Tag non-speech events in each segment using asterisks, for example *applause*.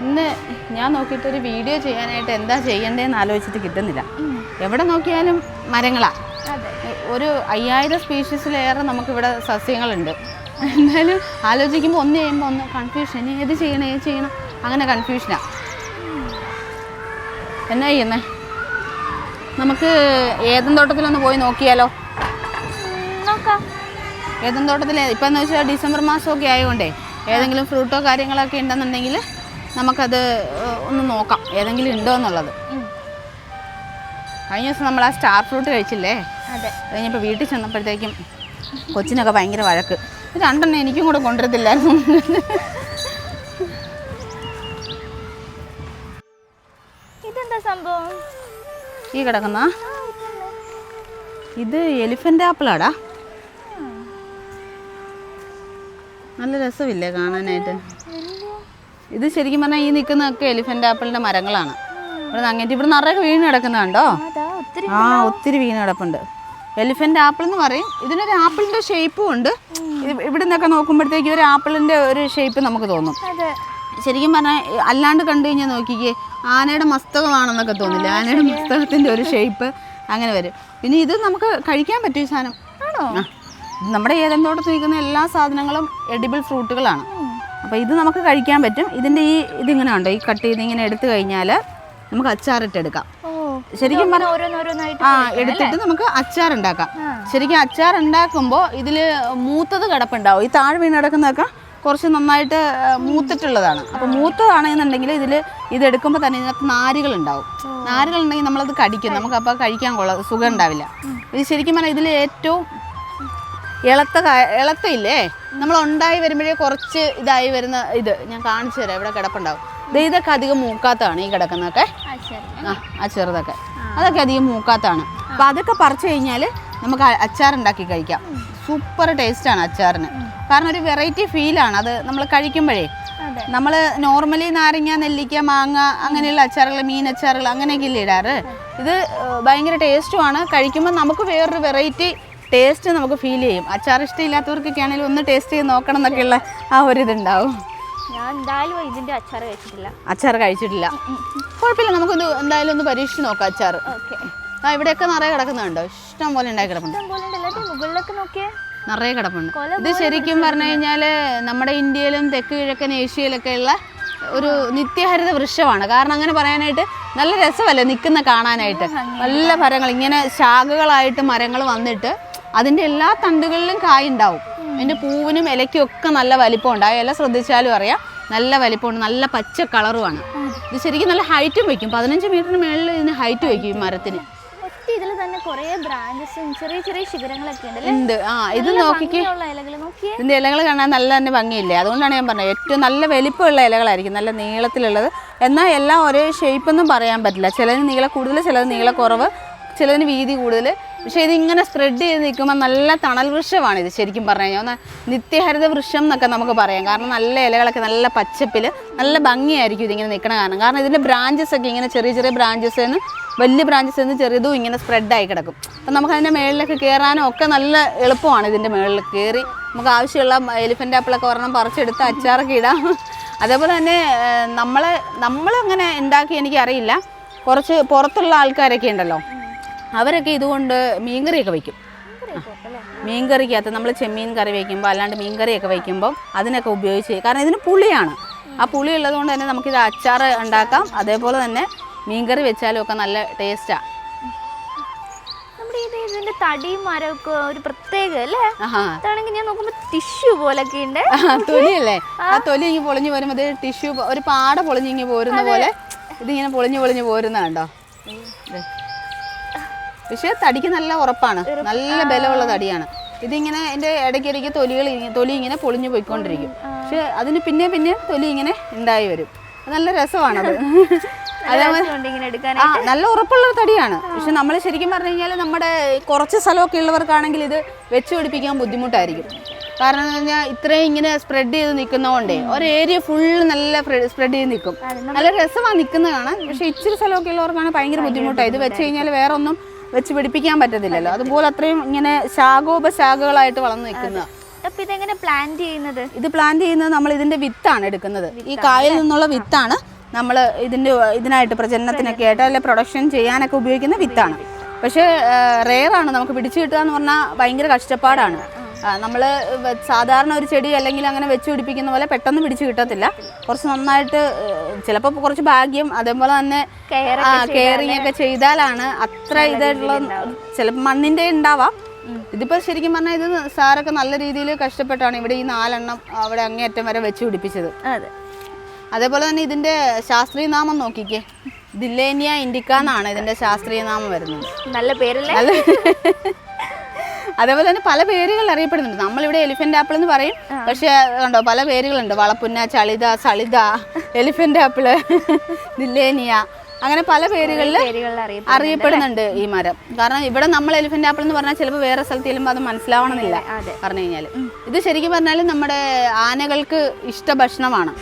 ഇന്ന് ഞാൻ നോക്കിയിട്ട് ഒരു വീഡിയോ ചെയ്യാനായിട്ട് എന്താ ചെയ്യേണ്ടതെന്ന് ആലോചിച്ചിട്ട് കിട്ടുന്നില്ല. എവിടെ നോക്കിയാലും മരങ്ങളാ. അതെ. ഒരു അയ്യായിരം സ്പീഷീസിലേറെ നമുക്കിവിടെ സസ്യങ്ങളുണ്ട്. എന്തായാലും ആലോചിക്കുമ്പോൾ ഒന്ന് ചെയ്യുമ്പോൾ ഒന്ന് കൺഫ്യൂഷൻ ഇനി ഏത് ചെയ്യണം ഏത് ചെയ്യണം? അങ്ങനെ കൺഫ്യൂഷനാണ് എന്നാ ചെയ്യുന്നേ? നമുക്ക് ഏതൻ തോട്ടത്തിലൊന്ന് പോയി നോക്കിയാലോ? ഏതും ഏതൻ തോട്ടത്തിൽ ഇപ്പം എന്ന് വെച്ചാൽ ഡിസംബർ മാസമൊക്കെ ആയതുകൊണ്ടേ ഏതെങ്കിലും ഫ്രൂട്ടോ കാര്യങ്ങളൊക്കെ ഉണ്ടെന്നുണ്ടെങ്കിൽ നമുക്കത് ഒന്ന് നോക്കാം ഏതെങ്കിലും ഉണ്ടോ എന്നുള്ളത്. കഴിഞ്ഞ ദിവസം നമ്മൾ ആ സ്റ്റാർ ഫ്രൂട്ട് കഴിച്ചില്ലേ? അതെ. കഴിഞ്ഞപ്പോൾ വീട്ടിൽ ചെന്നപ്പോഴത്തേക്കും കൊച്ചിനൊക്കെ ഭയങ്കര വഴക്ക്. ഇത് രണ്ടെണ്ണം എനിക്കും കൂടെ കൊണ്ടുവരത്തില്ലായിരുന്നു. ഇതെന്താ സംഭവം? ഈ കിടക്കുന്ന? ഇത് എലിഫന്റ് ആപ്പിളാടാ. നല്ല രസമില്ലേ കാണാനായിട്ട്. ഇത് ശരിക്കും പറഞ്ഞാൽ ഈ നിൽക്കുന്നതൊക്കെ എലിഫന്റ് ആപ്പിളിന്റെ മരങ്ങളാണ്. ഇവിടെ അങ്ങേറ്റ് ഇവിടെ നിറയെ വീണ് കിടക്കുന്നുണ്ടോ ആ ഒത്തിരി വീണ് കിടപ്പുണ്ട്. എലിഫന്റ് ആപ്പിൾ എന്ന് പറയും. ഇതിനൊരു ആപ്പിളിന്റെ ഷേപ്പും ഉണ്ട്. ഇവിടെ നിന്നൊക്കെ നോക്കുമ്പോഴത്തേക്ക് ഒരു ആപ്പിളിന്റെ ഒരു ഷേപ്പ് നമുക്ക് തോന്നും. ശരിക്കും പറഞ്ഞാൽ അല്ലാണ്ട് കണ്ടു കഴിഞ്ഞാൽ നോക്കിക്കേ ആനയുടെ മസ്തകമാണെന്നൊക്കെ തോന്നില്ല? ആനയുടെ മസ്തകത്തിന്റെ ഒരു ഷേപ്പ് അങ്ങനെ വരും. പിന്നെ ഇത് നമുക്ക് കഴിക്കാൻ പറ്റും ഈ സാധനം. ആണോ? ഇത് നമ്മുടെ ഏതെന്തോട്ടത്ത് നിൽക്കുന്ന എല്ലാ സാധനങ്ങളും എഡിബിൾ ഫ്രൂട്ടുകളാണ് അപ്പോൾ ഇത് നമുക്ക് കഴിക്കാൻ പറ്റും. ഇതിന്റെ ഈ ഇതിങ്ങനെ ഉണ്ടോ ഈ കട്ട് ചെയ്ത് ഇങ്ങനെ എടുത്തു കഴിഞ്ഞാൽ നമുക്ക് അച്ചാറിട്ടെടുക്കാം ഓ ശരിക്കും പറഞ്ഞാൽ ആ എടുത്തിട്ട് നമുക്ക് അച്ചാർ ഉണ്ടാക്കാം ശരിക്കും അച്ചാർ ഉണ്ടാക്കുമ്പോൾ ഇതിൽ മൂത്തത് കിടപ്പുണ്ടാവും. ഈ താഴെ വീണ് കിടക്കുന്നതൊക്കെ കുറച്ച് നന്നായിട്ട് മൂത്തിട്ടുള്ളതാണ്. അപ്പോൾ മൂത്തതാണെന്നുണ്ടെങ്കിൽ ഇതിൽ ഇതെടുക്കുമ്പോൾ തന്നെ ഇതിനകത്ത് നാരുകൾ ഉണ്ടാവും നാരുകൾ ഉണ്ടെങ്കിൽ നമ്മളത് കടിക്കും. നമുക്ക് അപ്പോൾ കഴിക്കാൻ കൊള്ള സുഖം ഉണ്ടാവില്ല. ഇത് ശരിക്കും പറഞ്ഞാൽ ഇതിൽ ഏറ്റവും ഇളത്ത ഇളത്തയില്ലേ നമ്മൾ ഉണ്ടായി വരുമ്പോഴേ കുറച്ച് ഇതായി വരുന്ന ഇത് ഞാൻ കാണിച്ചു തരാം ഇവിടെ കിടപ്പുണ്ടാവും. ഇത് ഇതൊക്കെ അധികം മൂക്കാത്തതാണ് ഈ കിടക്കുന്നതൊക്കെ. ആ ആ ചെറുതൊക്കെ. അതൊക്കെ അധികം മൂക്കാത്താണ്. അപ്പം അതൊക്കെ പറിച്ചു കഴിഞ്ഞാൽ നമുക്ക് അച്ചാറുണ്ടാക്കി അച്ചാർ ഉണ്ടാക്കി കഴിക്കാം സൂപ്പർ ടേസ്റ്റാണ് അച്ചാറിന്. കാരണം ഒരു വെറൈറ്റി ഫീലാണ് അത് നമ്മൾ കഴിക്കുമ്പോഴേ. നമ്മൾ നോർമലി നാരങ്ങ നെല്ലിക്ക മാങ്ങ അങ്ങനെയുള്ള അച്ചാറുകൾ മീൻ അച്ചാറുകൾ അങ്ങനെയൊക്കെ ഇല്ലേ ഇടാറ്? ഇത് ഭയങ്കര ടേസ്റ്റുമാണ് കഴിക്കുമ്പോൾ നമുക്ക് വേറൊരു വെറൈറ്റി ടേസ്റ്റ് നമുക്ക് ഫീൽ ചെയ്യും. അച്ചാർ ഇഷ്ടമില്ലാത്തവർക്കൊക്കെ ആണെങ്കിലും ഒന്ന് ടേസ്റ്റ് ചെയ്ത് നോക്കണം എന്നൊക്കെയുള്ള ആ ഒരു ഇതുണ്ടാവും. ഞാൻ എന്തായാലും ഇതിന്റെ അച്ചാർ കഴിച്ചിട്ടില്ല. അച്ചാർ കഴിച്ചിട്ടില്ല. കുഴപ്പമില്ല നമുക്കൊന്ന് എന്തായാലും ഒന്ന് പരീക്ഷിച്ച് നോക്കാം അച്ചാർ. ആ ഇവിടെയൊക്കെ നിറയെ കിടക്കുന്നുണ്ടോ? ഇഷ്ടം പോലെ ഉണ്ടായി കിടപ്പുണ്ട്. മുകളിലൊക്കെ നോക്കിയേ. നിറയെ കിടപ്പുണ്ട്. ഇത് ശരിക്കും പറഞ്ഞു കഴിഞ്ഞാൽ നമ്മുടെ ഇന്ത്യയിലും തെക്ക് കിഴക്കൻ ഏഷ്യയിലൊക്കെ ഉള്ള ഒരു നിത്യഹരിത വൃക്ഷമാണ്. കാരണം അങ്ങനെ പറയാനായിട്ട് നല്ല രസമല്ലേ നിൽക്കുന്ന കാണാനായിട്ട്? നല്ല മരങ്ങൾ ഇങ്ങനെ ശാഖകളായിട്ട് മരങ്ങൾ വന്നിട്ട് അതിന്റെ എല്ലാ തണ്ടുകളിലും കായ് ഉണ്ടാവും അതിന്റെ പൂവിനും ഇലയ്ക്കും ഒക്കെ നല്ല വലിപ്പമുണ്ട്. ആ ഇല ശ്രദ്ധിച്ചാലും അറിയാം. നല്ല വലിപ്പമുണ്ട്. നല്ല പച്ച കളറുമാണ്. ഇത് ശരിക്കും നല്ല ഹൈറ്റും വയ്ക്കും. പതിനഞ്ച് മീറ്ററിന് മേളിൽ ഇതിന് ഹൈറ്റ് വയ്ക്കും ഈ മരത്തിന്. ഇതിൽ തന്നെ കുറേ ബ്രാഞ്ചസും ചെറിയ ചെറിയ ശിഖരങ്ങളൊക്കെ ഉണ്ട് ആ ഇത് നോക്കിക്കേ. ഉള്ള ഇലകൾ നോക്കിയേ. ഇതിന്റെ ഇലകൾ കാണാൻ നല്ല തന്നെ ഭംഗിയില്ലേ? അതുകൊണ്ടാണ് ഞാൻ പറഞ്ഞത് ഏറ്റവും നല്ല വലിപ്പമുള്ള ഇലകളായിരിക്കും. നല്ല നീളത്തിലുള്ളത്. എന്നാൽ എല്ലാം ഒരേ ഷേപ്പ് ഒന്നും പറയാൻ പറ്റില്ല. ചിലതിന് നീള കൂടുതൽ ചിലത് നീളക്കുറവ് കുറവ് ചിലതിന് വീതി കൂടുതൽ. പക്ഷേ ഇതിങ്ങനെ സ്പ്രെഡ് ചെയ്ത് നിൽക്കുമ്പോൾ നല്ല തണൽ വൃക്ഷമാണ് ഇത് ശരിക്കും പറഞ്ഞു കഴിഞ്ഞാൽ നിത്യഹരിത വൃക്ഷം എന്നൊക്കെ നമുക്ക് പറയാം. കാരണം നല്ല ഇലകളൊക്കെ നല്ല പച്ചപ്പിൽ നല്ല ഭംഗിയായിരിക്കും ഇതിങ്ങനെ നിൽക്കണ കാരണം. കാരണം ഇതിന്റെ ബ്രാഞ്ചസ് ഒക്കെ ഇങ്ങനെ ചെറിയ ചെറിയ ബ്രാഞ്ചസ് നിന്ന് വലിയ ബ്രാഞ്ചസ് നിന്ന് ചെറുതും ഇങ്ങനെ സ്പ്രെഡായി കിടക്കും. അപ്പം നമുക്ക് അതിന്റെ മേളിലൊക്കെ കയറാനും ഒക്കെ നല്ല എളുപ്പമാണ് ഇതിന്റെ മേളിൽ കയറി നമുക്ക് ആവശ്യമുള്ള എലിഫന്റ് ആപ്പിളൊക്കെ ഒരെണ്ണം പറിച്ചെടുത്ത് അച്ചാറൊക്കെ ഇടാം. അതേപോലെ തന്നെ നമ്മൾ നമ്മളങ്ങനെ ഉണ്ടാക്കി എനിക്കറിയില്ല. കുറച്ച് പുറത്തുള്ള ആൾക്കാരൊക്കെ ഉണ്ടല്ലോ. അവരൊക്കെ ഇതുകൊണ്ട് മീൻകറിയൊക്കെ വയ്ക്കും. മീൻകറിക്കകത്ത് നമ്മൾ ചെമ്മീൻ കറി വയ്ക്കുമ്പോൾ അല്ലാണ്ട് മീൻകറിയൊക്കെ വയ്ക്കുമ്പോൾ അതിനൊക്കെ ഉപയോഗിച്ച് കാരണം ഇതിന് പുളിയാണ്. ആ പുളി ഉള്ളതുകൊണ്ട് തന്നെ നമുക്കിത് അച്ചാർ ഉണ്ടാക്കാം. അതേപോലെ തന്നെ മീൻകറി വെച്ചാലും ഒക്കെ നല്ല ടേസ്റ്റാണ് ഇതിന്റെ തടിയും മരമൊക്കെ ഒരു പ്രത്യേക അല്ലേ? അതാണെങ്കിൽ ഞാൻ നോക്കുമ്പോ ടിഷ്യൂ പോലൊക്കെ ഉണ്ട്. തൊലിയല്ലേ? ആ. തൊലി ഇങ്ങനെ പൊളിഞ്ഞു വരുമ്പോൾ ഇത് ടിഷ്യൂ ഒരു പാട പൊളിഞ്ഞിങ്ങി പോരുന്ന പോലെ ഇതിങ്ങനെ പൊളിഞ്ഞു പൊളിഞ്ഞു പോരുന്ന കണ്ടോ. പക്ഷേ തടിക്ക് നല്ല ഉറപ്പാണ്. നല്ല ബലമുള്ള തടിയാണ്. ഇതിങ്ങനെ എന്റെ ഇടയ്ക്കിടയ്ക്ക് തൊലികൾ തൊലി ഇങ്ങനെ പൊളിഞ്ഞു പോയിക്കൊണ്ടിരിക്കും. പക്ഷെ അതിന് പിന്നെ പിന്നെ തൊലി ഇങ്ങനെ ഉണ്ടായി വരും. നല്ല രസമാണത്. *laughs* *laughs* ആ നല്ല ഉറപ്പുള്ള തടിയാണ്. പക്ഷെ നമ്മൾ ശരിക്കും പറഞ്ഞു കഴിഞ്ഞാൽ നമ്മുടെ കുറച്ച് സ്ഥലമൊക്കെ ഉള്ളവർക്കാണെങ്കിൽ ഇത് വെച്ച് പിടിപ്പിക്കാൻ ബുദ്ധിമുട്ടായിരിക്കും. കാരണം എന്ന് പറഞ്ഞാൽ ഇത്രയും ഇങ്ങനെ സ്പ്രെഡ് ചെയ്ത് നിൽക്കുന്നതുകൊണ്ടേ ഒരു ഏരിയ ഫുള്ള് നല്ല സ്പ്രെഡ് ചെയ്ത് നിൽക്കും. നല്ല രസമാണ് നിൽക്കുന്നത് കാണാൻ. പക്ഷെ ഇച്ചിരി സ്ഥലമൊക്കെ ഉള്ളവർക്കാണ് ഭയങ്കര ബുദ്ധിമുട്ടാണ്. ഇത് വെച്ച് കഴിഞ്ഞാൽ വേറെ ഒന്നും വെച്ച് പിടിപ്പിക്കാൻ പറ്റത്തില്ലല്ലോ. അതുപോലെ അത്രയും ഇങ്ങനെ ശാഖോപശാഖകളായിട്ട് വളർന്നു നിൽക്കുന്ന അപ്പൊ ഇതെങ്ങനെ പ്ലാൻ ചെയ്യുന്നത്? ഇത് പ്ലാൻ ചെയ്യുന്നത് നമ്മൾ ഇതിന്റെ വിത്താണ് എടുക്കുന്നത്. ഈ കായിൽ നിന്നുള്ള വിത്താണ് നമ്മൾ ഇതിന്റെ ഇതിനായിട്ട് പ്രജനനത്തിനൊക്കെ ആയിട്ട് അല്ലെ പ്രൊഡക്ഷൻ ചെയ്യാനൊക്കെ ഉപയോഗിക്കുന്ന വിത്താണ്. പക്ഷേ റെയറാണ് നമുക്ക് പിടിച്ചു കിട്ടുക എന്ന് പറഞ്ഞാൽ ഭയങ്കര കഷ്ടപ്പാടാണ്. നമ്മൾ സാധാരണ ഒരു ചെടി അല്ലെങ്കിൽ അങ്ങനെ വെച്ച് പിടിപ്പിക്കുന്ന പോലെ പെട്ടെന്ന് പിടിച്ചു കിട്ടത്തില്ല. കുറച്ച് നന്നായിട്ട് ചിലപ്പോൾ കുറച്ച് ഭാഗ്യം അതേപോലെ തന്നെ കെയറിങ് ഒക്കെ ചെയ്താലാണ് അത്ര ഇതായിട്ടുള്ള ചിലപ്പോൾ മണ്ണിന്റെ ഉണ്ടാവാം. ഇതിപ്പോൾ ശരിക്കും പറഞ്ഞാൽ ഇത് സാറൊക്കെ നല്ല രീതിയിൽ കഷ്ടപ്പെട്ടാണ് ഇവിടെ ഈ നാലെണ്ണം അവിടെ അങ്ങേയറ്റം വരെ വെച്ച് പിടിപ്പിച്ചത്. അതെ. അതേപോലെ തന്നെ ഇതിന്റെ ശാസ്ത്രീയ നാമം നോക്കിക്കേ. ദില്ലേനിയ ഇൻഡിക്ക എന്നാണ് ഇതിന്റെ ശാസ്ത്രീയ നാമം വരുന്നത്. നല്ല പേരല്ലേ? അതേപോലെ തന്നെ പല പേരുകൾ അറിയപ്പെടുന്നുണ്ട്. നമ്മളിവിടെ എലിഫന്റ് ആപ്പിൾ എന്ന് പറയും. പക്ഷെ ഉണ്ടോ പല പേരുകളുണ്ട്. വളപ്പുന്ന ചളിത സളിത എലിഫന്റ് ആപ്പിൾ ദില്ലേനിയ അങ്ങനെ പല പേരുകളിൽ അറിയപ്പെടുന്നുണ്ട്. ഈ മരം. കാരണം ഇവിടെ നമ്മൾ എലിഫന്റ് ആപ്പിൾ എന്ന് പറഞ്ഞാൽ ചിലപ്പോൾ വേറെ സ്ഥലത്ത് ചെല്ലുമ്പോൾ അത് മനസ്സിലാവണമെന്നില്ല. പറഞ്ഞു കഴിഞ്ഞാൽ. ഇത് ശരിക്കും പറഞ്ഞാൽ നമ്മുടെ ആനകൾക്ക് ഇഷ്ട ഭക്ഷണമാണ്.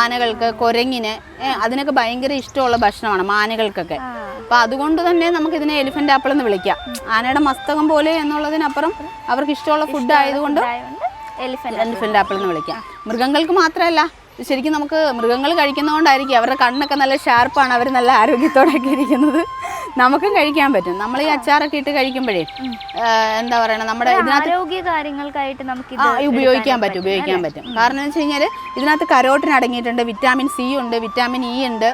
ആനകൾക്ക് കുരങ്ങിന് അതിനൊക്കെ ഭയങ്കര ഇഷ്ടമുള്ള ഭക്ഷണമാണ് ആനകൾക്കൊക്കെ. അപ്പൊ അതുകൊണ്ട് തന്നെ നമുക്ക് ഇതിനെ എലിഫന്റ് ആപ്പിൾ എന്ന് വിളിക്കാം. ആനയുടെ മസ്തകം പോലെ എന്നുള്ളതിനപ്പുറം അവർക്ക് ഇഷ്ടമുള്ള ഫുഡ് ആയതുകൊണ്ട് എലിഫന്റ് ആപ്പിൾ എന്ന് വിളിക്കാം. മൃഗങ്ങൾക്ക് മാത്രമല്ല ശരിക്കും നമുക്ക് മൃഗങ്ങൾ കഴിക്കുന്നതുകൊണ്ടായിരിക്കും അവരുടെ കണ്ണൊക്കെ നല്ല ഷാർപ്പാണ് അവർ നല്ല ആരോഗ്യത്തോടെയൊക്കെ ഇരിക്കുന്നത്. നമുക്കും കഴിക്കാൻ പറ്റും. നമ്മൾ ഈ അച്ചാറൊക്കെ ഇട്ട് കഴിക്കുമ്പോഴേ എന്താ പറയണ നമ്മുടെ ആരോഗ്യ കാര്യങ്ങൾക്കായിട്ട് നമുക്ക് ഉപയോഗിക്കാൻ പറ്റും ഉപയോഗിക്കാൻ പറ്റും. കാരണം എന്ന് വെച്ച് കഴിഞ്ഞാൽ ഇതിനകത്ത് കരോട്ടിന് അടങ്ങിയിട്ടുണ്ട് വിറ്റാമിൻ സി ഉണ്ട് വിറ്റാമിൻ ഇ ഉണ്ട്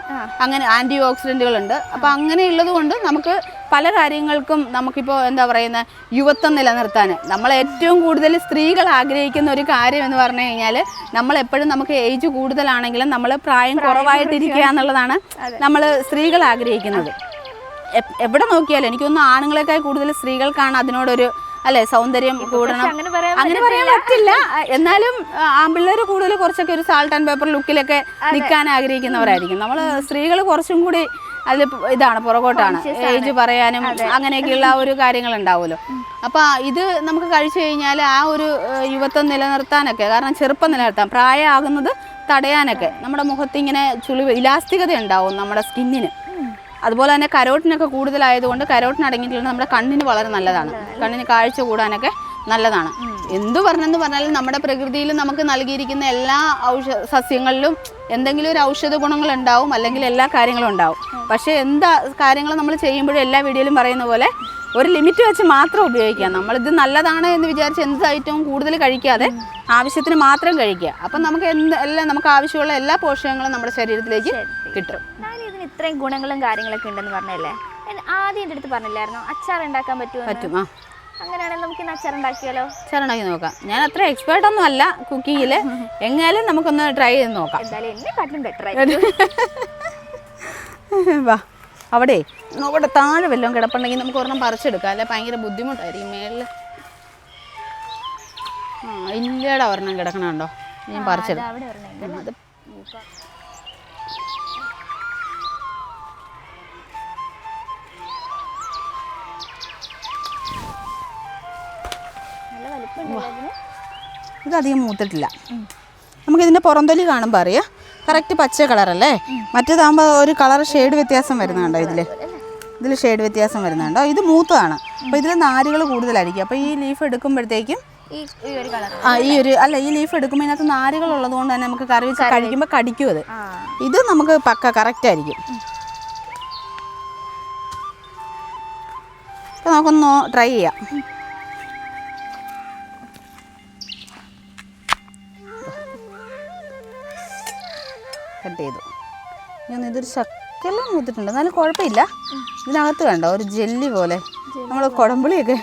അങ്ങനെ ആന്റി ഓക്സിഡന്റുകൾ ഉണ്ട് അപ്പൊ അങ്ങനെയുള്ളത് കൊണ്ട് നമുക്ക് പല കാര്യങ്ങൾക്കും നമുക്കിപ്പോൾ എന്താ പറയുന്ന യുവത്വം നിലനിർത്താൻ. നമ്മൾ ഏറ്റവും കൂടുതൽ സ്ത്രീകൾ ആഗ്രഹിക്കുന്ന ഒരു കാര്യം എന്ന് പറഞ്ഞു കഴിഞ്ഞാൽ നമ്മൾ എപ്പോഴും നമുക്ക് ഏജ് കൂടുതലാണെങ്കിലും നമ്മൾ പ്രായം കുറവായിട്ടിരിക്കുക എന്നുള്ളതാണ് നമ്മൾ സ്ത്രീകൾ ആഗ്രഹിക്കുന്നത്. എവിടെ നോക്കിയാലും എനിക്കൊന്നും ആണുങ്ങളെക്കാൾ കൂടുതൽ സ്ത്രീകൾക്കാണ് അതിനോടൊരു അല്ലെ സൗന്ദര്യം കൂടണം അങ്ങനെ പറയാൻ പറ്റില്ല. എന്നാലും ആൺപിള്ളേർ കൂടുതൽ കുറച്ചൊക്കെ ഒരു സാൾട്ട് ആൻഡ് പേപ്പർ ലുക്കിലൊക്കെ നിൽക്കാൻ ആഗ്രഹിക്കുന്നവരായിരിക്കും. നമ്മൾ സ്ത്രീകൾ കുറച്ചും കൂടി അതിൽ ഇതാണ് പുറകോട്ടാണ്. ഏജ് പറയാനും അങ്ങനെയൊക്കെയുള്ള ഒരു കാര്യങ്ങൾ ഉണ്ടാവുമല്ലോ അപ്പൊ ഇത് നമുക്ക് കഴിച്ചു കഴിഞ്ഞാൽ ആ ഒരു യുവത്വം നിലനിർത്താനൊക്കെ കാരണം ചെറുപ്പം നിലനിർത്താം. പ്രായമാകുന്നത് തടയാനൊക്കെ. നമ്മുടെ മുഖത്ത് ഇങ്ങനെ ചുളിവ് ഇലാസ്തികത ഉണ്ടാവും നമ്മുടെ സ്കിന്നിന്. അതുപോലെ തന്നെ കരോട്ടിനൊക്കെ കൂടുതലായതുകൊണ്ട് കരോട്ടിന് അടങ്ങിയിട്ടുള്ളത് നമ്മുടെ കണ്ണിന് വളരെ നല്ലതാണ്. കണ്ണിന് കാഴ്ച കൂടാനൊക്കെ നല്ലതാണ്. എന്തു പറഞ്ഞെന്ന് പറഞ്ഞാലും നമ്മുടെ പ്രകൃതിയിൽ നമുക്ക് നൽകിയിരിക്കുന്ന എല്ലാ ഔഷ സസ്യങ്ങളിലും എന്തെങ്കിലും ഒരു ഔഷധ ഗുണങ്ങൾ ഉണ്ടാവും അല്ലെങ്കിൽ എല്ലാ കാര്യങ്ങളും ഉണ്ടാവും. പക്ഷേ എന്താ കാര്യങ്ങൾ നമ്മൾ ചെയ്യുമ്പോഴും എല്ലാ വീഡിയോയിലും പറയുന്ന പോലെ ഒരു ലിമിറ്റ് വെച്ച് മാത്രം ഉപയോഗിക്കുക. നമ്മളിത് നല്ലതാണ് എന്ന് വിചാരിച്ച് എന്ത് ഐറ്റവും കൂടുതൽ കഴിക്കാതെ ആവശ്യത്തിന് മാത്രം കഴിക്കുക. അപ്പം നമുക്ക് എന്ത് എല്ലാം നമുക്ക് ആവശ്യമുള്ള എല്ലാ പോഷകങ്ങളും നമ്മുടെ ശരീരത്തിലേക്ക് കിട്ടും. ഇതിന് ഇത്രയും ഗുണങ്ങളും കാര്യങ്ങളൊക്കെ ഉണ്ടെന്ന് പറഞ്ഞല്ലേ? ആദ്യം എന്റെ അടുത്ത് പറഞ്ഞില്ലായിരുന്നോ? അച്ചാർ ഉണ്ടാക്കാൻ പറ്റുമോ പറ്റും ആ. അങ്ങനെയാണെങ്കിൽ നമുക്ക് ഇന്ന് അച്ചാർ ഉണ്ടാക്കിയാലോ? നോക്കാം. ഞാൻ അത്ര എക്സ്പേർട്ട് ഒന്നും അല്ല കുക്കിങ്ങിൽ എങ്ങാലും നമുക്കൊന്ന് ട്രൈ ചെയ്ത് നോക്കാം. എന്തായാലും എന്നെ കാട്ടിലും ബെറ്റർ ആയിരിക്കും. *laughs* വാ. അവിടെ അവിടെ താഴെ വല്ലതും കിടപ്പുണ്ടെങ്കിൽ നമുക്ക് ഒരെണ്ണം പറിച്ചെടുക്കാം. അല്ലെ? ഭയങ്കര ബുദ്ധിമുട്ടായിരിക്കും. മേളിൽ ആ ഇല്ലടാ ഒരെണ്ണം കിടക്കണുണ്ടോ ഞാൻ പറിച്ചെടുക്കാം അത് ഇതധികം മൂത്തിട്ടില്ല. നമുക്കിതിന്റെ പുറന്തൊലി കാണുമ്പോൾ അറിയാം. കറക്റ്റ് പച്ച കളറല്ലേ മറ്റേതാകുമ്പോൾ ഒരു കളർ ഷെയ്ഡ് വ്യത്യാസം വരുന്നുണ്ടോ ഇതിൽ ഇതിൽ ഷെയ്ഡ് വ്യത്യാസം വരുന്നുണ്ടോ? ഇത് മൂത്തതാണ്. അപ്പോൾ ഇതിൽ നാരുകൾ കൂടുതലായിരിക്കും. അപ്പോൾ ഈ ലീഫ് എടുക്കുമ്പോഴത്തേക്കും ആ ഈ ഒരു അല്ല ഈ ലീഫ് എടുക്കുമ്പോൾ ഇതിനകത്ത് നാരുകൾ ഉള്ളത് കൊണ്ട് തന്നെ നമുക്ക് കറി വെച്ച് കഴിക്കുമ്പോൾ കടിക്കും അത്. ഇത് നമുക്ക് പക്ക കറക്റ്റ് ആയിരിക്കും. നമുക്കൊന്ന് ട്രൈ ചെയ്യാം. കട്ട് ചെയ്തു. ഞാൻ ഇതൊരു ശക്കെല്ലാം മൂത്തിട്ടുണ്ട് എന്നാലും കുഴപ്പമില്ല. ഇതിനകത്ത് കണ്ടോ ഒരു ജെല്ലി പോലെ. നമ്മൾ കുടംപുളിയൊക്കെ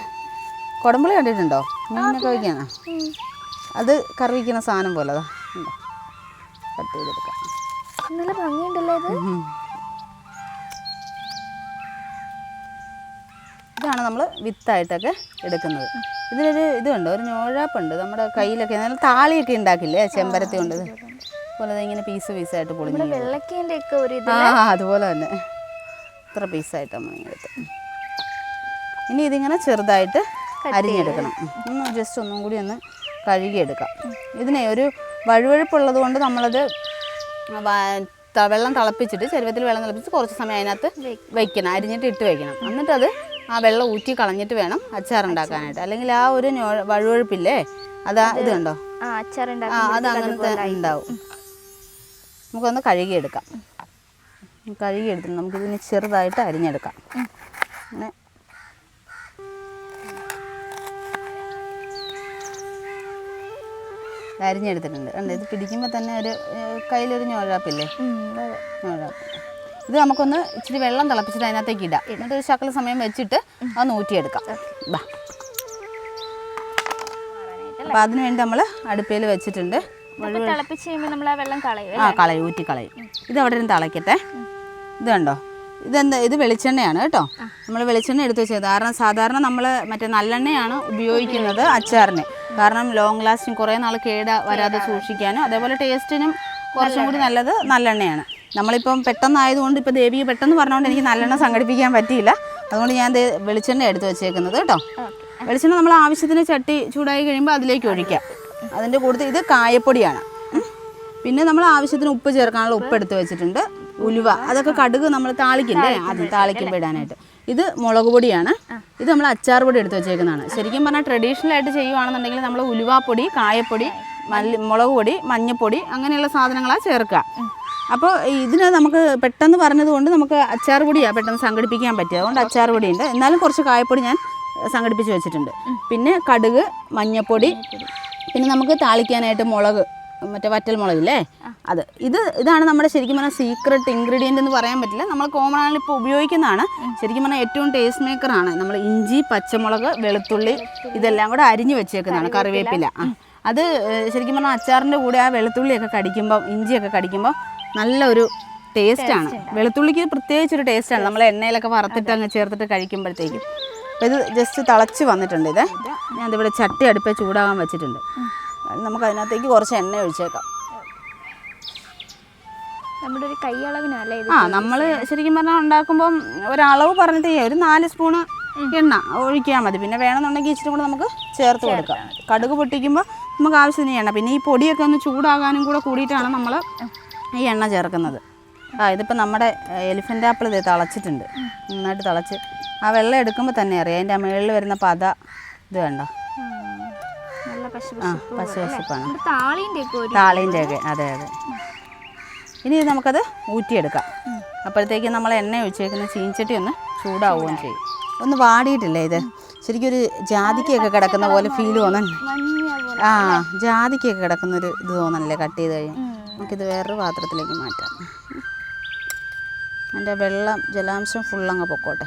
കുടംപുളി കണ്ടിട്ടുണ്ടോ? മീനൊക്കെ വയ്ക്കാനാ അത് കറി വയ്ക്കുന്ന സാധനം പോലെ അതാ. കട്ട് ചെയ്തെടുക്കാം. നല്ല ഭംഗിയുണ്ടല്ലോ ഇത്? ഇതാണ് നമ്മൾ വിത്തായിട്ടൊക്കെ എടുക്കുന്നത്. ഇതിനൊരു ഇതുണ്ട് ഒരു ഞോഴാപ്പുണ്ട്. നമ്മുടെ കയ്യിലൊക്കെ നല്ല താളിയൊക്കെ ഉണ്ടാക്കില്ലേ? ചെമ്പരത്തി കൊണ്ട്. അതുപോലെ ഇങ്ങനെ പീസ് പീസായിട്ട് പൊളിഞ്ഞു നമ്മുടെ വെള്ളക്കേന്റെ ഒക്കെ ഒരു ആ അതുപോലെ തന്നെ. ഇത്ര പീസായിട്ട് നമ്മൾ എടുത്ത് ഇനി ഇതിങ്ങനെ ചെറുതായിട്ട് അരിഞ്ഞെടുക്കണം. ഒന്ന് ജസ്റ്റ് ഒന്നും കൂടി ഒന്ന് കഴുകിയെടുക്കാം. ഇതിനെ ഒരു വഴുവഴുപ്പുള്ളത് കൊണ്ട് നമ്മളത് വെള്ളം തിളപ്പിച്ചിട്ട് ചെരുവത്തിൽ വെള്ളം തിളപ്പിച്ച് കുറച്ച് സമയം അതിനകത്ത് വയ്ക്കണം അരിഞ്ഞിട്ട് ഇട്ട് വയ്ക്കണം എന്നിട്ട് അത് ആ വെള്ളം ഊറ്റി കളഞ്ഞിട്ട് വേണം അച്ചാർ ഉണ്ടാക്കാനായിട്ട് അല്ലെങ്കിൽ ആ ഒരു വഴുവഴുപ്പില്ലേ? അതാ ഇത് കണ്ടോ? ആ അത് അങ്ങനത്തെ ഉണ്ടാവും. നമുക്കൊന്ന് കഴുകിയെടുക്കാം. കഴുകിയെടുത്തിട്ട് നമുക്കിതിന് ചെറുതായിട്ട് അരിഞ്ഞെടുക്കാം. അങ്ങനെ. അരിഞ്ഞെടുത്തിട്ടുണ്ട്. കണ്ടോ ഇത് പിടിക്കുമ്പോൾ തന്നെ ഒരു കയ്യിലൊരു ഞോഴാപ്പില്ലേ? ഞോഴാപ്പ്. ഇത് നമുക്കൊന്ന് ഇച്ചിരി വെള്ളം തിളപ്പിച്ചിട്ട് അതിനകത്തേക്ക് ഇടാം. എന്നിട്ട് ഒരു ശകല സമയം വെച്ചിട്ട് അത് നൂറ്റിയെടുക്കാം ബാ. അപ്പം അതിന് വേണ്ടി നമ്മൾ അടുപ്പയിൽ വെച്ചിട്ടുണ്ട്. തിളപ്പിച്ച് കഴിയുമ്പോൾ നമ്മൾ ആ വെള്ളം കളയും ആ കളയും ഊറ്റി കളയും. ഇത് അവിടെ ഇരുന്ന് തിളയ്ക്കട്ടെ ഇത് കണ്ടോ? ഇതെന്താ? ഇത് വെളിച്ചെണ്ണയാണ് കേട്ടോ. നമ്മൾ വെളിച്ചെണ്ണ എടുത്ത് വെച്ചത് കാരണം സാധാരണ നമ്മൾ മറ്റേ നല്ലെണ്ണയാണ് ഉപയോഗിക്കുന്നത് അച്ചാറിന്. കാരണം ലോങ് ലാസ്റ്റിങ് കുറേ നാൾ കേട വരാതെ സൂക്ഷിക്കാനും അതേപോലെ ടേസ്റ്റിനും കുറച്ചും കൂടി നല്ലത് നല്ലെണ്ണയാണ്. നമ്മളിപ്പം പെട്ടെന്നായതുകൊണ്ട് ഇപ്പോൾ ദേവി പെട്ടെന്ന് പറഞ്ഞുകൊണ്ട് എനിക്ക് നല്ലെണ്ണ സംഘടിപ്പിക്കാൻ പറ്റിയില്ല. അതുകൊണ്ട് ഞാൻ വെളിച്ചെണ്ണ എടുത്ത് വെച്ചേക്കുന്നത് കേട്ടോ. വെളിച്ചെണ്ണ നമ്മൾ ആവശ്യത്തിന് ചട്ടി ചൂടായി കഴിയുമ്പോൾ അതിലേക്ക് ഒഴിക്കാം. അതിന്റെ കൂടുതൽ ഇത് കായപ്പൊടിയാണ്. പിന്നെ നമ്മൾ ആവശ്യത്തിന് ഉപ്പ് ചേർക്കാനുള്ള ഉപ്പ് എടുത്ത് വെച്ചിട്ടുണ്ട്. ഉലുവ അതൊക്കെ കടുക് നമ്മൾ താളിക്കില്ലേ? അത് താളിക്കുമ്പോൾ ഇടാനായിട്ട് ഇത് മുളക് പൊടിയാണ്. ഇത് നമ്മൾ അച്ചാർ പൊടി എടുത്ത് വെച്ചേക്കുന്നതാണ്. ശരിക്കും പറഞ്ഞാൽ ട്രഡീഷണൽ ആയിട്ട് ചെയ്യുവാണെന്നുണ്ടെങ്കിൽ നമ്മൾ ഉലുവാപ്പൊടി കായപ്പൊടി മല്ലി മുളക് പൊടി മഞ്ഞപ്പൊടി അങ്ങനെയുള്ള സാധനങ്ങളാണ് ചേർക്കുക. അപ്പോൾ ഇതിന് നമുക്ക് പെട്ടെന്ന് പറഞ്ഞതുകൊണ്ട് നമുക്ക് അച്ചാർ പൊടിയാണ് പെട്ടെന്ന് സംഘടിപ്പിക്കാൻ പറ്റിയത്. അതുകൊണ്ട് അച്ചാർ പൊടിയുണ്ട്. എന്നാലും കുറച്ച് കായപ്പൊടി ഞാൻ സംഘടിപ്പിച്ച് വെച്ചിട്ടുണ്ട്. പിന്നെ കടുക് മഞ്ഞപ്പൊടി. പിന്നെ നമുക്ക് താളിക്കാനായിട്ട് മുളക്. മറ്റേ വറ്റൽ മുളകില്ലേ അത്. ഇത് ഇതാണ് നമ്മുടെ ശരിക്കും പറഞ്ഞാൽ സീക്രട്ട് ഇൻഗ്രീഡിയന്റ് എന്ന് പറയാൻ പറ്റില്ല. നമ്മൾ കോമൺ ആയിട്ട് ഇപ്പോൾ ഉപയോഗിക്കുന്നതാണ്. ശരിക്കും പറഞ്ഞാൽ ഏറ്റവും ടേസ്റ്റ് മേക്കറാണ് നമ്മൾ ഇഞ്ചി പച്ചമുളക് വെളുത്തുള്ളി ഇതെല്ലാം കൂടെ അരിഞ്ഞു വെച്ചേക്കുന്നതാണ് കറിവേപ്പില. അത് ശരിക്കും പറഞ്ഞാൽ അച്ചാറിന്റെ കൂടെ ആ വെളുത്തുള്ളിയൊക്കെ കടിക്കുമ്പോൾ ഇഞ്ചിയൊക്കെ കടിക്കുമ്പോൾ നല്ലൊരു ടേസ്റ്റാണ് വെളുത്തുള്ളിക്ക് പ്രത്യേകിച്ചൊരു ടേസ്റ്റാണ് നമ്മൾ എണ്ണയിലൊക്കെ വറുത്തിട്ട് അങ്ങ് ചേർത്തിട്ട് കഴിക്കുമ്പോഴത്തേക്കും. അപ്പോൾ ഇത് ജസ്റ്റ് തിളച്ച് വന്നിട്ടുണ്ട് ഇത്. ഞാൻ ഇതിവിടെ ചട്ടി അടുപ്പേ ചൂടാകാൻ വെച്ചിട്ടുണ്ട്. നമുക്ക് അതിനകത്തേക്ക് കുറച്ച് എണ്ണ ഒഴിച്ചേക്കാം. നമ്മുടെ ഒരു കൈയളവിനല്ലേ ആ നമ്മൾ ശരിക്കും പറഞ്ഞാൽ ഉണ്ടാക്കുമ്പം ഒരളവ് പറഞ്ഞിട്ട് ഒരു നാല് സ്പൂണ് എണ്ണ ഒഴിക്കാൻ മതി. പിന്നെ വേണമെന്നുണ്ടെങ്കിൽ ഇച്ചിരി കൂടെ നമുക്ക് ചേർത്ത് കൊടുക്കാം. കടുക് പൊട്ടിക്കുമ്പോൾ നമുക്ക് ആവശ്യത്തിന് എണ്ണ. പിന്നെ ഈ പൊടിയൊക്കെ ഒന്ന് ചൂടാകാനും കൂടെ കൂടിയിട്ടാണ് നമ്മൾ ഈ എണ്ണ ചേർക്കുന്നത്. ആ ഇതിപ്പോൾ നമ്മുടെ എലിഫന്റ് ആപ്പിൾ ഇത് തിളച്ചിട്ടുണ്ട്. നന്നായിട്ട് തിളച്ച്. ആ വെള്ളം എടുക്കുമ്പോൾ തന്നെ അറിയാം. അതിന്റെ മുകളിൽ വരുന്ന പത ഇത് കണ്ടോ? ആ, താളിന്റെ ഒക്കെ അതെ അതെ. ഇനി നമുക്കത് ഊറ്റിയെടുക്കാം. അപ്പോഴത്തേക്ക് നമ്മൾ എണ്ണ ഒഴിച്ചേക്കുന്ന ചീഞ്ചട്ടി ഒന്ന് ചൂടാവുകയും ചെയ്യും. ഒന്ന് വാടിയിട്ടില്ലേ ഇത്? ശരിക്കും ഒരു ജാതിക്കൊക്കെ കിടക്കുന്ന പോലെ ഫീൽ തോന്നുന്നുണ്ട് ആ ജാതിക്കൊക്കെ കിടക്കുന്ന ഒരു ഇത് തോന്നണല്ലേ കട്ട് ചെയ്ത് ഉം. നമുക്കിത് വേറൊരു പാത്രത്തിലേക്ക് മാറ്റാം. അതിന്റെ വെള്ളം ജലാംശം ഫുള്ളങ്ങ് പൊക്കോട്ടെ.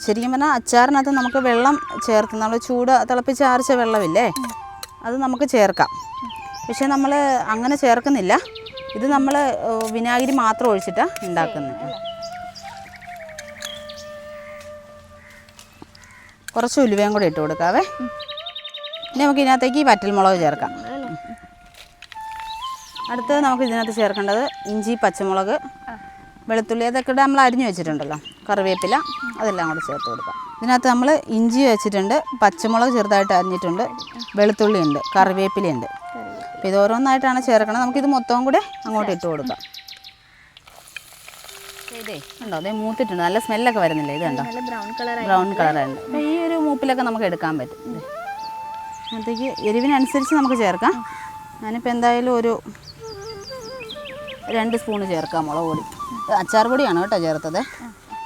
ശരിക്കും പറഞ്ഞാൽ അച്ചാറിനകത്ത് നമുക്ക് വെള്ളം ചേർത്ത് നമ്മൾ ചൂട് തിളപ്പിച്ചാർച്ച വെള്ളമില്ലേ? അത് നമുക്ക് ചേർക്കാം. പക്ഷേ നമ്മൾ അങ്ങനെ ചേർക്കുന്നില്ല. ഇത് നമ്മൾ വിനാഗിരി മാത്രം ഒഴിച്ചിട്ടാണ് ഉണ്ടാക്കുന്നത് കുറച്ച് ഉലുവയും കൂടി ഇട്ട് കൊടുക്കാവേ. ഇനി നമുക്ക് ഇതിനകത്തേക്ക് വറ്റൽ വറ്റൽമുളക് ചേർക്കാം. അടുത്ത് നമുക്ക് ഇതിനകത്ത് ചേർക്കേണ്ടത് ഇഞ്ചി പച്ചമുളക് വെളുത്തുള്ളി അതൊക്കെ നമ്മൾ അരിഞ്ഞു വെച്ചിട്ടുണ്ടല്ലോ. കറിവേപ്പില അതെല്ലാം കൂടി ചേർത്ത് കൊടുക്കാം. ഇതിനകത്ത് നമ്മൾ ഇഞ്ചി വെച്ചിട്ടുണ്ട് പച്ചമുളക് ചെറുതായിട്ട് അരിഞ്ഞിട്ടുണ്ട് വെളുത്തുള്ളി ഉണ്ട് കറിവേപ്പിലയുണ്ട് അപ്പോൾ ഇത് ഓരോന്നായിട്ടാണ് ചേർക്കണം നമുക്കിത് മൊത്തവും കൂടെ അങ്ങോട്ട് ഇട്ട് കൊടുക്കാം. ഇതേ ഉണ്ടോ അതേ മൂത്തിട്ടുണ്ട്. നല്ല സ്മെല്ലൊക്കെ വരുന്നില്ലേ? ഇത് കണ്ടോ? ബ്രൗൺ കളറുണ്ട് അപ്പോൾ ഈ ഒരു മൂപ്പിലൊക്കെ നമുക്ക് എടുക്കാൻ പറ്റും. അപ്പോഴത്തേക്ക് എരിവിനനുസരിച്ച് നമുക്ക് ചേർക്കാം. ഞാനിപ്പോൾ എന്തായാലും ഒരു രണ്ട് സ്പൂണ് ചേർക്കാം മുളക് പൊടി. അച്ചാർ പൊടിയാണ് കേട്ടോ ചേർത്തത്.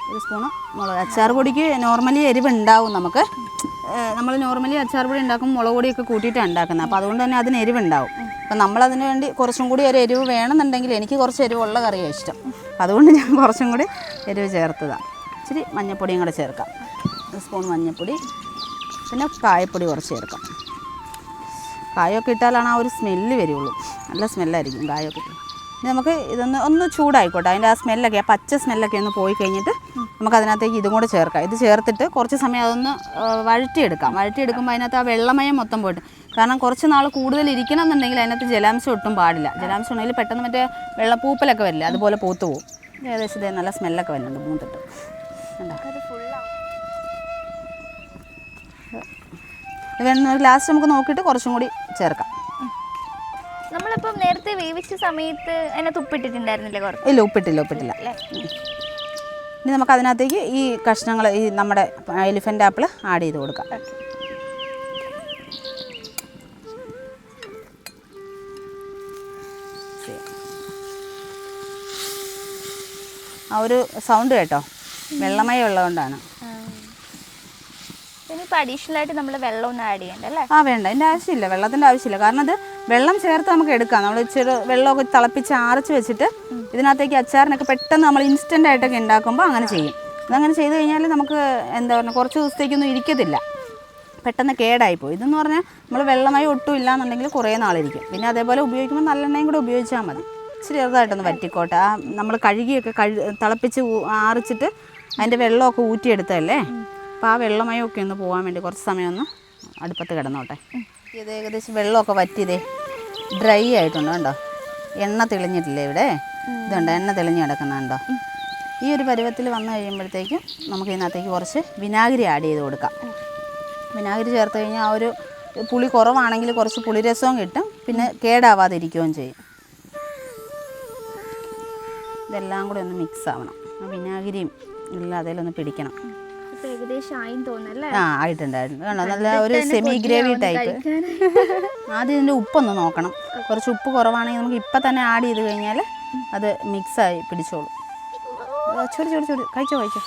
ഒരു സ്പൂണ് മുളക് അച്ചാർ പൊടിക്ക് നോർമലി എരിവ് ഉണ്ടാവും നമുക്ക് നമ്മൾ നോർമലി അച്ചാർ പൊടി ഉണ്ടാക്കും മുളക് പൊടിയൊക്കെ കൂട്ടിയിട്ടാണ് ഉണ്ടാക്കുന്നത്. അപ്പോൾ അതുകൊണ്ട് തന്നെ അതിന് എരിവ് ഉണ്ടാവും അപ്പം നമ്മളതിന് വേണ്ടി കുറച്ചും കൂടി ഒരു എരിവ് വേണമെന്നുണ്ടെങ്കിൽ എനിക്ക് കുറച്ച് എരിവുള്ള കറിയാണ് ഇഷ്ടം. അതുകൊണ്ട് ഞാൻ കുറച്ചും കൂടി എരിവ് ചേർത്തതാണ് ഇച്ചിരി മഞ്ഞൾപ്പൊടിയും കൂടെ ചേർക്കാം. ഒരു സ്പൂൺ മഞ്ഞൾപ്പൊടി പിന്നെ കായപ്പൊടി കുറച്ച് ചേർക്കാം. കായൊക്കെ ഇട്ടാലാണ് ആ ഒരു സ്മെല്ല് വരുള്ളൂ. നല്ല സ്മെല്ലായിരിക്കും കായൊക്കെ. ഇട്ട് നമുക്ക് ഇതൊന്ന് ഒന്ന് ചൂടായിക്കോട്ടെ. അതിന്റെ ആ സ്മെല്ലൊക്കെ ആ പച്ച സ്മെല്ലൊക്കെ ഒന്ന് പോയി കഴിഞ്ഞിട്ട് നമുക്ക് അതിനകത്തേക്ക് ഇതും കൂടെ ചേർക്കാം. ഇത് ചേർത്തിട്ട് കുറച്ച് സമയം അതൊന്ന് വഴറ്റിയെടുക്കാം. വഴറ്റിയെടുക്കുമ്പോൾ അതിനകത്ത് ആ വെള്ളമയം മൊത്തം പോയിട്ട്. കാരണം കുറച്ച് നാൾ കൂടുതൽ ഇരിക്കണം എന്നുണ്ടെങ്കിൽ അതിനകത്ത് ജലാംശം ഒട്ടും പാടില്ല. ജലാംശം ഉണ്ടെങ്കിൽ പെട്ടെന്ന് മറ്റേ വെള്ളപ്പൂപ്പലൊക്കെ വരില്ല അതുപോലെ പൂത്തു പോകും ഏകദേശം ഇതേ നല്ല സ്മെല്ലൊക്കെ വരുന്നുണ്ട് മൂന്നിട്ട് ലാസ്റ്റ് നമുക്ക് നോക്കിയിട്ട് കുറച്ചും കൂടി ചേർക്കാം. നമ്മളിപ്പം നേരത്തെ വേവിച്ച സമയത്ത് അതിനകത്ത് ഉപ്പിട്ടിട്ടുണ്ടായിരുന്നില്ലേ കുറച്ച്? ഇല്ല ഉപ്പിട്ടില്ല ഉപ്പിട്ടില്ല. അല്ലേ ഇനി നമുക്ക് അതിനകത്തേക്ക് ഈ കഷ്ണങ്ങൾ ഈ നമ്മുടെ എലിഫന്റ് ആപ്പിൾ ആഡ് ചെയ്ത് കൊടുക്കാം. ആ ഒരു സൗണ്ട് കേട്ടോ. വെള്ളമയം ഉള്ളതുകൊണ്ടാണ്. ആയിട്ട് നമ്മൾ വെള്ളം ആഡ് ആ വേണ്ട. അതിന്റെ ആവശ്യമില്ല. വെള്ളത്തിന്റെ ആവശ്യമില്ല. കാരണം അത് വെള്ളം ചേർത്ത് നമുക്ക് എടുക്കാം. നമ്മൾ ചെറു വെള്ളമൊക്കെ തിളപ്പിച്ച് ആറച്ച് വെച്ചിട്ട് ഇതിനകത്തേക്ക് അച്ചാറിനൊക്കെ പെട്ടെന്ന് നമ്മൾ ഇൻസ്റ്റന്റ് ആയിട്ടൊക്കെ ഉണ്ടാക്കുമ്പോൾ അങ്ങനെ ചെയ്യും. അതങ്ങനെ ചെയ്ത് കഴിഞ്ഞാൽ നമുക്ക് എന്താ പറയുക കുറച്ച് ദിവസത്തേക്കൊന്നും ഇരിക്കത്തില്ല. പെട്ടെന്ന് കേടായിപ്പോയി. ഇതെന്ന് പറഞ്ഞാൽ നമ്മൾ വെള്ളമായി ഒട്ടും ഇല്ല എന്നുണ്ടെങ്കിൽ കുറേ നാളിരിക്കും. പിന്നെ അതേപോലെ ഉപയോഗിക്കുമ്പോൾ നല്ലെണ്ണയും കൂടെ ഉപയോഗിച്ചാൽ മതി. ഇച്ചിരി ചെറുതായിട്ടൊന്ന് വറ്റിക്കോട്ടെ. ആ നമ്മൾ കഴുകിയൊക്കെ കഴു തിളപ്പിച്ച് ആറിച്ചിട്ട് അതിന്റെ വെള്ളമൊക്കെ ഊറ്റിയെടുത്തതല്ലേ? അപ്പോൾ ആ വെള്ളമയമൊക്കെ ഒന്ന് പോകാൻ വേണ്ടി കുറച്ച് സമയം ഒന്ന് അടുപ്പത്ത് കിടന്നോട്ടെ. ഇത് ഏകദേശം വെള്ളമൊക്കെ വറ്റിയതേ. ഡ്രൈ ആയിട്ടുണ്ട് കണ്ടോ? എണ്ണ തെളിഞ്ഞിട്ടില്ലേ ഇവിടെ? ഇതുണ്ട്. എണ്ണ തെളിഞ്ഞ് കിടക്കുന്നുണ്ടോ? ഈ ഒരു പരുവത്തിൽ വന്നു കഴിയുമ്പോഴത്തേക്കും നമുക്ക് ഇതിനകത്തേക്ക് കുറച്ച് വിനാഗിരി ആഡ് ചെയ്ത് കൊടുക്കാം. വിനാഗിരി ചേർത്ത് കഴിഞ്ഞാൽ ആ ഒരു പുളി കുറവാണെങ്കിൽ കുറച്ച് പുളിരസവും കിട്ടും. പിന്നെ കേടാവാതിരിക്കുകയും ചെയ്യും. ഇതെല്ലാം കൂടി ഒന്ന് മിക്സ് ആവണം. ആ വിനാഗിരിയും എല്ലാം അതിലൊന്ന് പിടിക്കണം. ആ ആയിട്ടുണ്ട് ആയിട്ടുണ്ട്. കണ്ടോ? നല്ല ഒരു സെമി ഗ്രേവി ടൈപ്പ് ആദ്യം ഇതിന്റെ ഉപ്പൊന്ന് നോക്കണം. കുറച്ച് ഉപ്പ് കുറവാണെങ്കിൽ നമുക്ക് ഇപ്പം തന്നെ ആഡ് ചെയ്ത് കഴിഞ്ഞാൽ അത് മിക്സായി പിടിച്ചോളും. ചൂട് ചൂട് ചൂട് കഴിച്ചോ കഴിച്ചോ.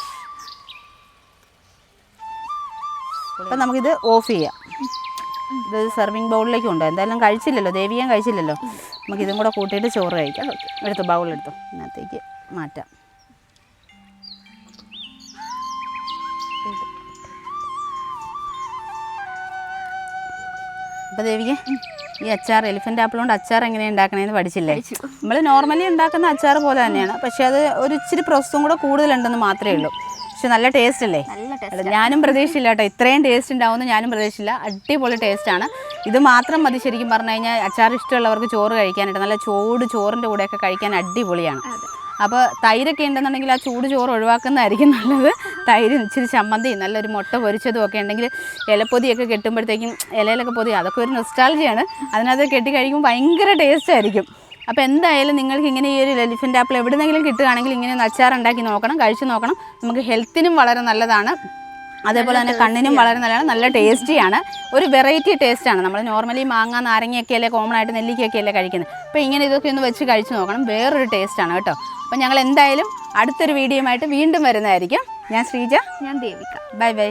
അപ്പം നമുക്കിത് ഓഫ് ചെയ്യാം. ഇത് സെർവിങ് ബൗളിലേക്ക് കൊണ്ടോ എന്തായാലും കഴിച്ചില്ലല്ലോ. ദേവിയാൻ കഴിച്ചില്ലല്ലോ. നമുക്കിതും കൂടെ കൂട്ടിയിട്ട് ചോറ് കഴിക്കാം. എടുത്തു ബൗളെടുത്തു ഇതിനകത്തേക്ക് മാറ്റാം. അപ്പോൾ ദേവിക്ക് ഈ അച്ചാർ എലിഫന്റ് ആപ്പിൾ കൊണ്ട് അച്ചാർ എങ്ങനെയാണ് ഉണ്ടാക്കണേന്ന് പഠിച്ചില്ലേ? നമ്മൾ നോർമലി ഉണ്ടാക്കുന്ന അച്ചാർ പോലെ തന്നെയാണ്. പക്ഷെ അത് ഒരു ഇച്ചിരി പ്രോസസ്സും കൂടെ കൂടുതലുണ്ടെന്ന് മാത്രമേ ഉള്ളൂ. പക്ഷെ നല്ല ടേസ്റ്റ് അല്ലേ? ഞാനും പ്രതീക്ഷയില്ല കേട്ടോ. ഇത്രയും ടേസ്റ്റ് ഉണ്ടാവുമെന്ന് ഞാനും പ്രതീക്ഷയില്ല. അടിപൊളി ടേസ്റ്റ് ആണ്. ഇത് മാത്രം മതി ശരിക്കും പറഞ്ഞു കഴിഞ്ഞാൽ അച്ചാർ ഇഷ്ടമുള്ളവർക്ക് ചോറ് കഴിക്കാനായിട്ട്. നല്ല ചൂട് ചോറിന്റെ കൂടെയൊക്കെ കഴിക്കാൻ അടിപൊളിയാണ്. അപ്പോൾ തൈരൊക്കെ ഉണ്ടെന്നുണ്ടെങ്കിൽ ആ ചൂട് ചോറ് ഒഴിവാക്കുന്നതായിരിക്കും നല്ലത്. തൈര് ഇച്ചിരി ചമ്മന്തിയും നല്ലൊരു മുട്ട പൊരിച്ചതും ഒക്കെ ഉണ്ടെങ്കിൽ ഇലപ്പൊതിയൊക്കെ കെട്ടുമ്പോഴത്തേക്കും ഇലയിലൊക്കെ പൊതി അതൊക്കെ ഒരു നൊസ്റ്റാൾജിയാണ് അതിനകത്ത് കെട്ടിക്കഴിക്കുമ്പോൾ ഭയങ്കര ടേസ്റ്റ് ആയിരിക്കും. അപ്പോൾ എന്തായാലും നിങ്ങൾക്ക് ഇങ്ങനെ ഈ ഒരു എലിഫന്റ് ആപ്പിൾ എവിടെന്നെങ്കിലും കിട്ടുകയാണെങ്കിൽ ഇങ്ങനെ ഒന്ന് അച്ചാർ നോക്കണം കഴിച്ച് നോക്കണം. നമുക്ക് ഹെൽത്തിനും വളരെ നല്ലതാണ്. അതേപോലെ തന്നെ കണ്ണിനും വളരെ നല്ലതാണ്. നല്ല ടേസ്റ്റിയാണ്. ഒരു വെറൈറ്റി ടേസ്റ്റാണ് നമ്മൾ നോർമലി മാങ്ങ നാരങ്ങയൊക്കെ അല്ലേ കോമൺ ആയിട്ട് നെല്ലിക്കയൊക്കെ അല്ലേ കഴിക്കുന്നത്. അപ്പോൾ ഇങ്ങനെ ഇതൊക്കെ ഒന്ന് വെച്ച് കഴിച്ച് നോക്കണം. വേറൊരു ടേസ്റ്റാണ് കേട്ടോ. അപ്പോൾ ഞങ്ങൾ എന്തായാലും അടുത്തൊരു ആയിട്ട് വീണ്ടും വരുന്നതായിരിക്കും. ഞാൻ ശ്രീജ. ഞാൻ ദേവിക. Bye bye